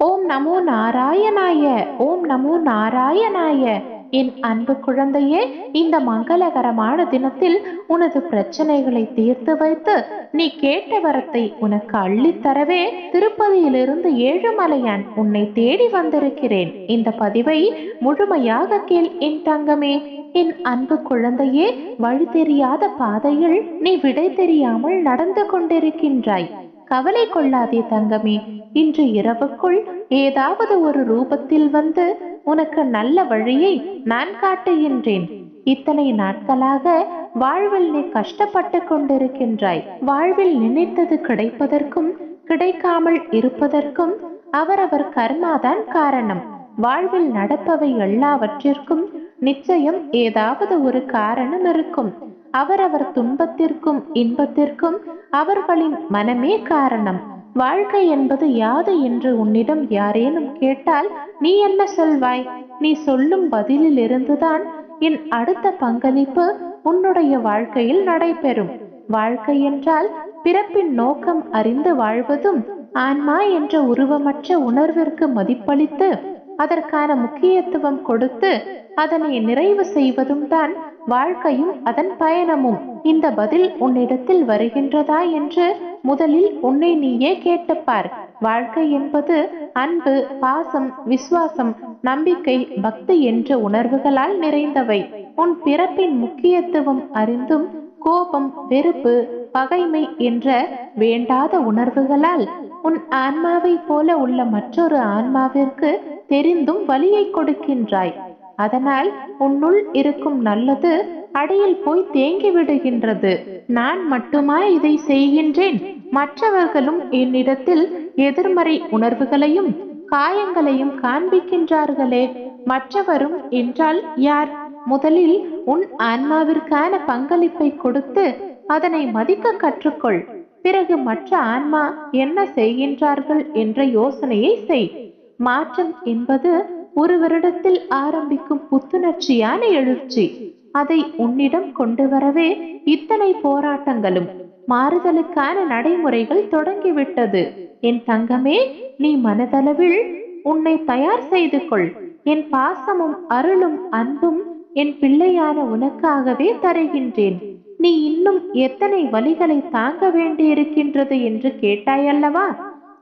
ஓம் நமோ நாராயணாய ஓம் நமோ நாராயணாய. என் அன்பு குழந்தையே இந்த மங்களகரமான தினத்தில் உனது பிரச்சனைகளை தீர்த்து வைத்து நீ கேட்ட வரத்தை உனக்கு அள்ளித்தரவே திருப்பதியிலிருந்து ஏழுமலையான் உன்னை தேடி வந்திருக்கிறேன். இந்த பதிவை முழுமையாக கேள் என் தங்கமே. என் அன்பு குழந்தையே வழி தெரியாத பாதையில் நீ விடை தெரியாமல் நடந்து கொண்டிருக்கின்றாய். கவலை கொள்ளாதே தங்கமே. இன்று இரவுக்குள் ஏதாவது ஒரு ரூபத்தில் வந்து உனக்கு நல்ல வழியை நான் காட்டுகின்றேன். இத்தனை நாட்களாக வாழ்வில் நீ கஷ்டப்பட்டு கொண்டிருக்கின்றாய். வாழ்வில் நினைத்தது கிடைப்பதற்கும் கிடைக்காமல் இருப்பதற்கும் அவரவர் கர்மாதான் காரணம். வாழ்வில் நடப்பவை எல்லாவற்றிற்கும் நிச்சயம் ஏதாவது ஒரு காரணம் இருக்கும். அவரவர் துன்பத்திற்கும் இன்பத்திற்கும் அவர்களின் மனமே காரணம். வாழ்க்கை என்பது யாது என்று உன்னிடம் யாரேனும் கேட்டால் நீ என்ன சொல்வாய்? நீ சொல்லும் பதிலில் இருந்துதான் என் அடுத்த பங்களிப்பு உன்னுடைய வாழ்க்கையில் நடைபெறும். வாழ்க்கை என்றால் பிறப்பின் நோக்கம் அறிந்து வாழ்வதும் ஆன்மா என்ற உருவமற்ற உணர்விற்கு மதிப்பளித்து அதற்கான முக்கியத்துவம் கொடுத்து அதனை நிறைவு செய்வதும் தான் வாழ்க்கையும் அதன் பயணமும் இந்த பதில் உன்னிடத்தில் வருகின்றதா என்று முதலில் உன்னை நீயே கேட்டுப்பார். வாழ்க்கை என்பது அன்பு பாசம் விசுவாசம் நம்பிக்கை பக்தி என்ற உணர்வுகளால் நிறைந்தவை. உன் பிறப்பின் முக்கியத்துவம் அறிந்தும் கோபம் வெறுப்பு பகைமை என்ற வேண்டாத உணர்வுகளால் உன் ஆன்மாவை போல உள்ள மற்றொரு ஆன்மாவிற்கு தெரிந்தும் வழியை கொடுக்கின்றாய். அதனால் உன்னுள் இருக்கும் நல்லது அடியில் போய் தேங்கி விடுகின்றது. நான் மட்டுமா இதை செய்கின்றேன்? மற்றவர்களும் என்னிடத்தில் எதிர்மறை உணர்வுகளையும் காயங்களையும் காண்பிக்கின்றார்களே. மற்றவரும் என்றால் யார்? முதலில் உன் ஆன்மாவிற்கான பங்களிப்பை கொடுத்து அதனை மதிக்க கற்றுக்கொள். பிறகு மற்ற ஆன்மா என்ன செய்கின்றார்கள் என்ற யோசனையை செய். மாற்றம் என்பது ஒரு வருடத்தில் ஆரம்பிக்கும் புத்துணர்ச்சியான எழுச்சி. அதை உன்னிடம் கொண்டு வரவே இத்தனை போராட்டங்களும் மாறுதலுக்கான நடைமுறைகள் தொடங்கிவிட்டது. என் தங்கமே நீ மனதளவில் உன்னை தயார் செய்து கொள். என் பாசமும் அருளும் அன்பும் என் பிள்ளையான உனக்காகவே தருகின்றேன். நீ இன்னும் எத்தனை வழிகளை தாங்க வேண்டியிருக்கின்றது என்று கேட்டாயல்லவா?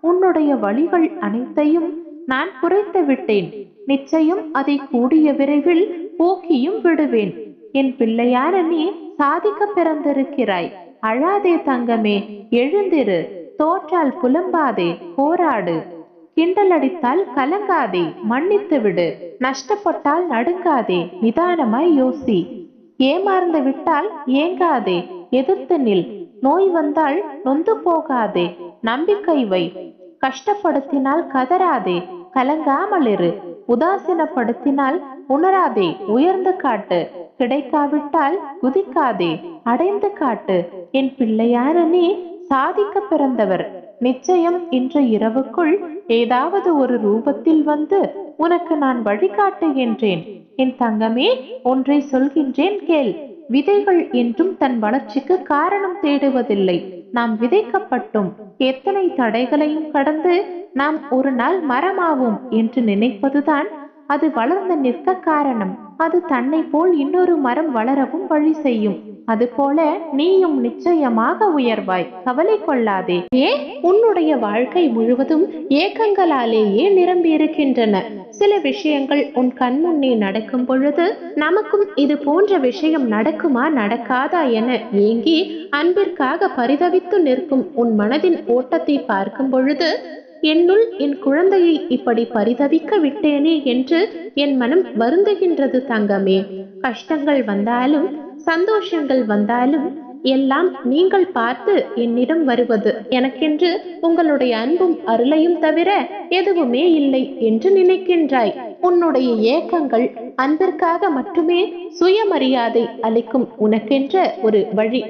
உன்னுடைய வழிகள் அனைத்தையும் நான் குறைத்து விட்டேன் நிச்சயம் அதை கூடிய விரைவில் போக்கியும் விடுவேன். என் பிள்ளையான நீ சாதிக்க பிறந்திருக்கிறாய். அழாதே தங்கமே எழுந்திரு. தோற்றால் புலம்பாதே போராடு. கிண்டலடித்தால் கலங்காதே மன்னித்து விடு. நஷ்டப்பட்டால் நடுங்காதே நிதானமாய் யோசி. ஏமாறந்து விட்டால் ஏங்காதே எதிர்த்து நில். நோய் வந்தால் நொந்து போகாதே நம்பிக்கை வை. கஷ்டப்படுத்தினால் கதறாதே கலங்காமல் இரு உதாசீனப்படுத்தினால் உணராதே உயர்ந்து காட்டு. கிடைக்காவிட்டால் குதிக்காதே அடைந்து காட்டு. என் பிள்ளையான நீ சாதிக்க பிறந்தவர். நிச்சயம் இன்று இரவுக்குள் ஏதாவது ஒரு ரூபத்தில் வந்து உனக்கு நான் வழிகாட்டுகின்றேன் என் தங்கமே ஒன்றை சொல்கின்றேன் கேள். விதைகள் என்றும் தன் வளர்ச்சிக்கு காரணம் தேடுவதில்லை. நாம் விதைக்கப்பட்டோம் எத்தனை தடைகளையும் கடந்து நாம் ஒரு நாள் மரமாவோம் என்று நினைப்பதுதான் அது வளர்ந்து நிற்க காரணம். அது தன்னை போல் இன்னொரு மரம் வளரவும் வழி செய்யும். அதுபோல நீயும் நிச்சயமாக உயர்வாய். கவலை கொள்ளாதே. ஏ உன்னுடைய வாழ்க்கை முழுவதும் ஏக்கங்களாலேயே நிரம்பி இருக்கின்றன சில விஷயங்கள் உன் கண்முன்னே நடக்கும் பொழுது நமக்கும் இது போன்ற விஷயம் நடக்குமா நடக்காதா என ஏங்கி அன்பிற்காக பரிதவித்து நிற்கும் உன் மனதின் ஓட்டத்தை பார்க்கும் பொழுது என்னுள் என் குழந்தையை இப்படி பரிதவிக்க விட்டேனே என்று என் மனம் வருந்துகின்றது தங்கமே. கஷ்டங்கள் வந்தாலும் சந்தோஷங்கள் வந்தாலும் எல்லாம் நீங்கள் பார்த்து என்னிடம் வருவது. எனக்கென்று உங்களுடைய அன்பும் அருளையும் தவிர எதுவுமே இல்லை என்று நினைக்கின்றாய். உன்னுடைய ஏக்கங்கள் அன்பிற்காக மட்டுமே சுயமரியாதை அளிக்கும் உனக்கென்ற ஒரு வழி.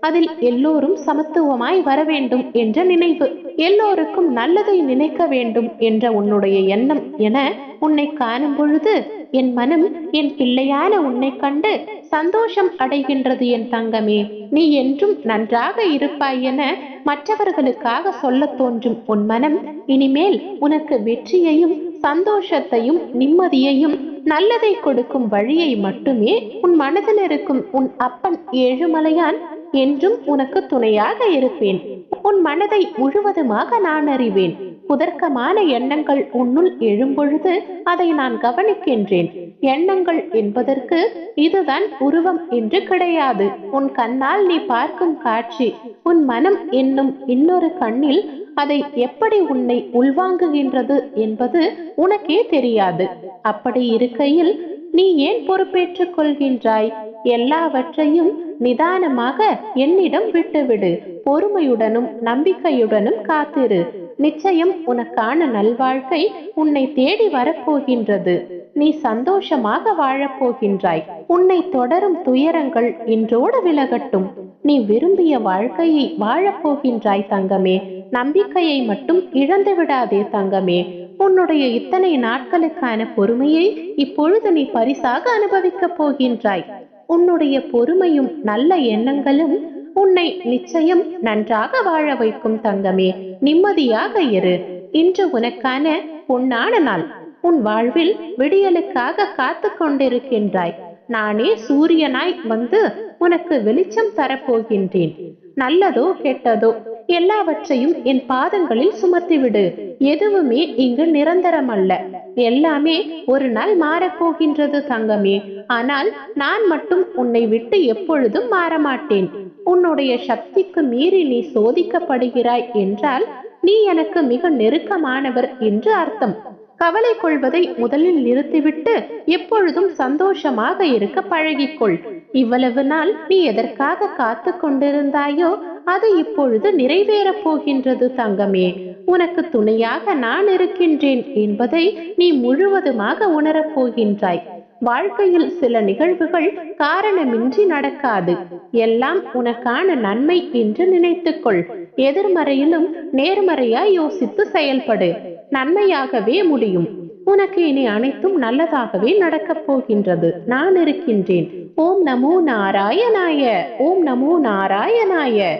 அதில் எல்லோரும் சமத்துவமாய் வர வேண்டும் என்ற நினைவு. எல்லோருக்கும் நல்லதை நினைக்க வேண்டும் என்ற உன்னுடைய எண்ணம் என உன்னை காணும் பொழுது என் மனம் என் பிள்ளையான உன்னை கண்டு சந்தோஷம் அடைகின்றது என் தங்கமே. நீ என்றும் நன்றாக இருப்பாய் என மற்றவர்களுக்காக சொல்லத் தோன்றும் உன் மனம் இனிமேல் உனக்கு வெற்றியையும் சந்தோஷத்தையும் நிம்மதியையும் நல்லதை கொடுக்கும் வழியை மட்டுமே உன் மனதில் இருக்கும் உன் அப்பன் ஏழுமலையான் என்றும் உனக்கு துணையாக இருப்பேன். உன் மனதை முழுவதுமாக நான் அறிவேன். குதர்க்கமான எண்ணங்கள் உன்னுள் எழும்பொழுது அதை நான் கவனிக்கின்றேன். எண்ணங்கள் என்பதற்கு இதுதான் உருவம் என்று கிடையாது. உன் கண்ணால் நீ பார்க்கும் காட்சி உன் மனம் என்னும் இன்னொரு கண்ணில் அதை எப்படி உன்னை உள்வாங்குகின்றது என்பது உனக்கே தெரியாது. அப்படி இருக்கையில் நீ ஏன் பொறுப்பேற்றுக் கொள்கின்றாய்? எல்லாவற்றையும் நிதானமாக என்னிடம் விட்டுவிடு. பொறுமையுடனும் நம்பிக்கையுடனும் காத்திரு. நிச்சயம் உனக்கான நல்வாழ்க்கை உன்னை தேடி வரப்போகின்றது. நீ சந்தோஷமாக வாழப்போகின்றாய். உன்னை தொடரும் துயரங்கள் இன்றோடு விலகட்டும். நீ விரும்பிய வாழ்க்கையை வாழப்போகின்றாய் தங்கமே. நம்பிக்கையை மட்டும் இழந்து விடாதே தங்கமே. உன்னுடைய இத்தனை நாட்களுக்கான பொறுமையை இப்பொழுது நீ பரிசாக அனுபவிக்கப் போகின்றாய். உன்னுடைய பொறுமையும் நல்ல எண்ணங்களும் உன்னை நிச்சயம் நன்றாக வாழ வைக்கும் தங்கமே. நிம்மதியாக இரு. இன்று உனக்கான பொன்னான நாள். உன் வாழ்வில் விடியலுக்காக காத்து கொண்டிருக்கின்றாய். நானே சூரியனாய் வந்து உனக்கு வெளிச்சம் தரப்போகின்றேன். நல்லதோ கெட்டதோ எல்லாவற்றையும் என் பாதங்களில் சுமத்திவிடு. எதுவுமே இங்கு நிரந்தரம் அல்ல எல்லாமே ஒரு நாள் மாறப்போகின்றது தங்கமே. ஆனால் நான் மட்டும் உன்னை விட்டு எப்பொழுதும் மாறமாட்டேன். உன்னுடைய சக்திக்கு மீறி நீ சோதிக்கப்படுகிறாய் என்றால் நீ எனக்கு மிக நெருக்கமானவர் என்று அர்த்தம். கவலை கொள்வதை முதலில் நிறுத்திவிட்டு எப்பொழுதும் சந்தோஷமாக இருக்க பழகிக்கொள். இவ்வளவு நாள் நீ எதற்காக காத்து கொண்டிருந்தாயோ அது இப்பொழுது நிறைவேறப் போகின்றது தங்கமே. உனக்கு துணையாக நான் இருக்கின்றேன் என்பதை நீ முழுவதுமாக உணரப் போகின்றாய். வாழ்க்கையில் சில நிகழ்வுகள் காரணமின்றி நடக்காது. எல்லாம் உனக்கான நன்மை என்று நினைத்துக்கொள். எதிர்மறையிலும் நேர்மறையாய் யோசித்து செயல்படு. நன்மையாகவே முடியும். உனக்கு இனி அனைத்தும் நல்லதாகவே நடக்கப் போகின்றது. நான் இருக்கின்றேன். ஓம் நமோ நாராயணாய. ஓம் நமோ நாராயணாய.